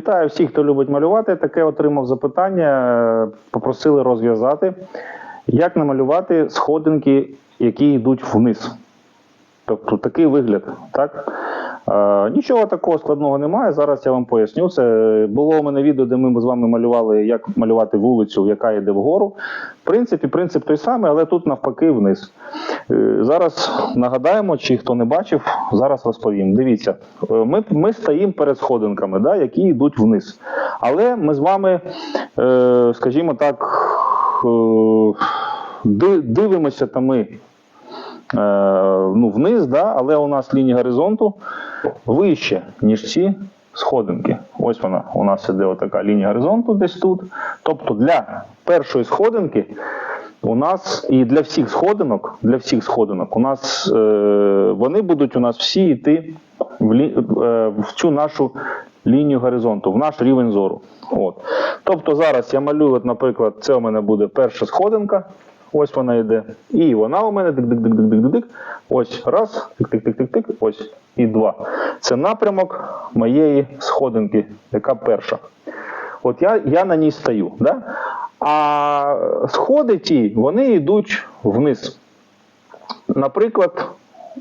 Вітаю всіх, хто любить малювати. Таке отримав запитання. Попросили розв'язати, як намалювати сходинки, які йдуть вниз. Тобто такий вигляд. Так? Е, нічого такого складного немає. Зараз я вам поясню. Це було у мене відео, де ми з вами малювали, як малювати вулицю, яка йде вгору. В принципі, принцип той самий, але тут навпаки вниз. Е, Зараз нагадаємо, чи хто не бачив, зараз розповім. Дивіться, е, ми, ми стоїмо перед сходинками, да, які йдуть вниз. Але ми з вами, скажімо так, дивимося та ми ну, вниз, да, але у нас лінія горизонту вище, ніж ці сходинки. Ось вона. У нас іде отака лінія горизонту десь тут. Тобто для першої сходинки у нас і для всіх сходинок, для всіх сходинок, у нас е, вони будуть у нас всі йти в, лі, е, в цю нашу лінію горизонту, в наш рівень зору. От. Тобто зараз я малюю, от, наприклад, це у мене буде перша сходинка. Ось вона йде. І вона у мене дик-дик-дик-дик-дик-дик. Ось раз, тик-тик-тик-тик-тик, ось і два. Це напрямок моєї сходинки, яка перша. От я, я на ній стою. Да? А сходи ті, вони йдуть вниз. Наприклад,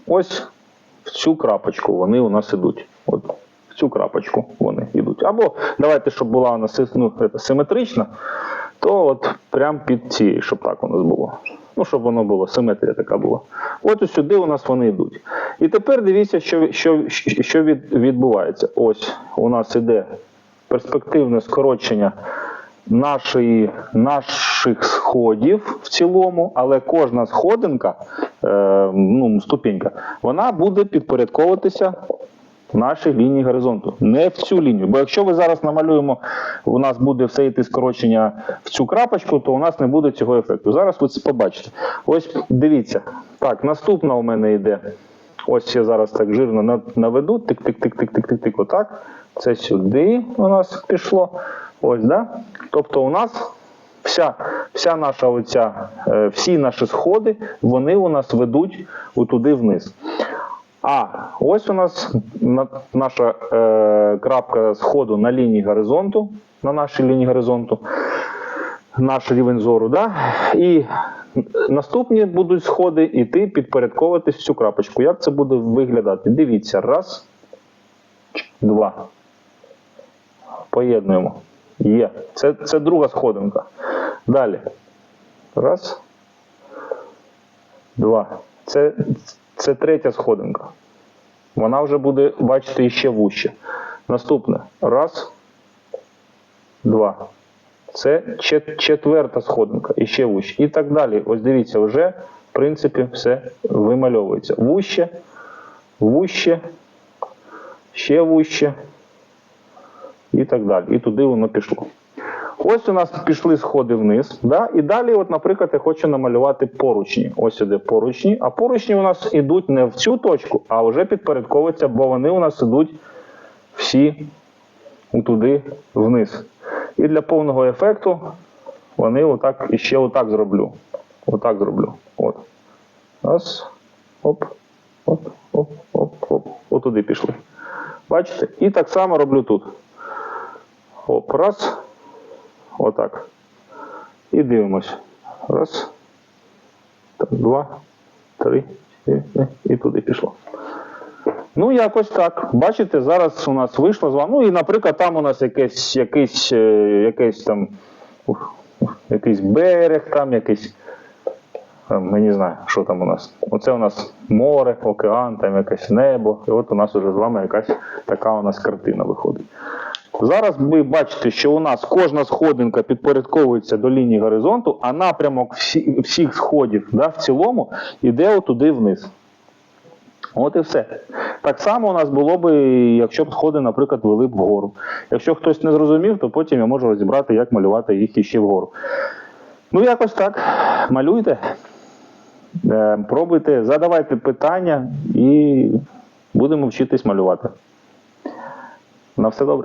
ось в цю крапочку вони у нас ідуть. От в цю крапочку вони йдуть. Або давайте, щоб була вона ну, симетрична, то от прям під цією, щоб так у нас було. Ну, щоб воно було, симетрія така була. От сюди у нас вони йдуть. І тепер дивіться, що, що, що від, відбувається. Ось у нас іде перспективне скорочення нашої, наших сходів в цілому, але кожна сходинка, е, ну, ступенька, вона буде підпорядковуватися нашій лінії горизонту, не в цю лінію. Бо якщо ви зараз намалюємо, у нас буде все йти скорочення в цю крапочку, то у нас не буде цього ефекту. Зараз ви це побачите. Ось дивіться. Так, наступна у мене йде. Ось я зараз так жирно наведу. Тик-тик-тик-тик-тик-тик-тик. Отак. Це сюди у нас пішло. Ось, да? Тобто у нас вся, вся наша оця, е, всі наші сходи, вони у нас ведуть туди вниз. А ось у нас на- наша е, крапка сходу на лінії горизонту, на нашій лінії горизонту, наш рівень зору. Да? І наступні будуть сходи іти підпорядковуватись цю крапочку. Як це буде виглядати? Дивіться, раз, два. Поєднуємо. Є. Це, це друга сходинка. Далі. Раз. Два. Це, це третя сходинка. Вона вже буде, бачите, іще вуще. Наступне. Раз. Два. Це четверта сходинка, і ще вуще. І так далі. Ось дивіться, вже, в принципі, все вимальовується. Вуще, вуще, ще вуще. І так далі. І туди воно пішло. Ось у нас пішли сходи вниз. Да? І далі, от, наприклад, я хочу намалювати поручні. Ось іде поручні. А поручні у нас ідуть не в цю точку, а вже підпорядковуються, бо вони у нас ідуть всі туди вниз. І для повного ефекту вони отак і ще отак зроблю. Отак зроблю. От. Раз. Оп. Оп, оп, оп, оп. Отуди пішли. Бачите? І так само роблю тут. Оп, раз. Отак. І дивимось. Раз. Так, два, три, чотири. І туди пішло. Ну, якось так. Бачите, зараз у нас вийшло з вами. Ну і, наприклад, там у нас якесь, якийсь, е, якийсь там ух, ух, якийсь берег, там якийсь. е, Я не знаю, що там у нас. Оце у нас море, океан, там якесь небо. І от у нас уже з вами якась така у нас картина виходить. Зараз ви бачите, що у нас кожна сходинка підпорядковується до лінії горизонту, а напрямок всі, всіх сходів да, в цілому йде отуди вниз. От і все. Так само у нас було би, якщо б сходи, наприклад, вели б вгору. Якщо хтось не зрозумів, то потім я можу розібрати, як малювати їх іще вгору. Ну, якось так. Малюйте, е, пробуйте, задавайте питання і будемо вчитись малювати. На все добре.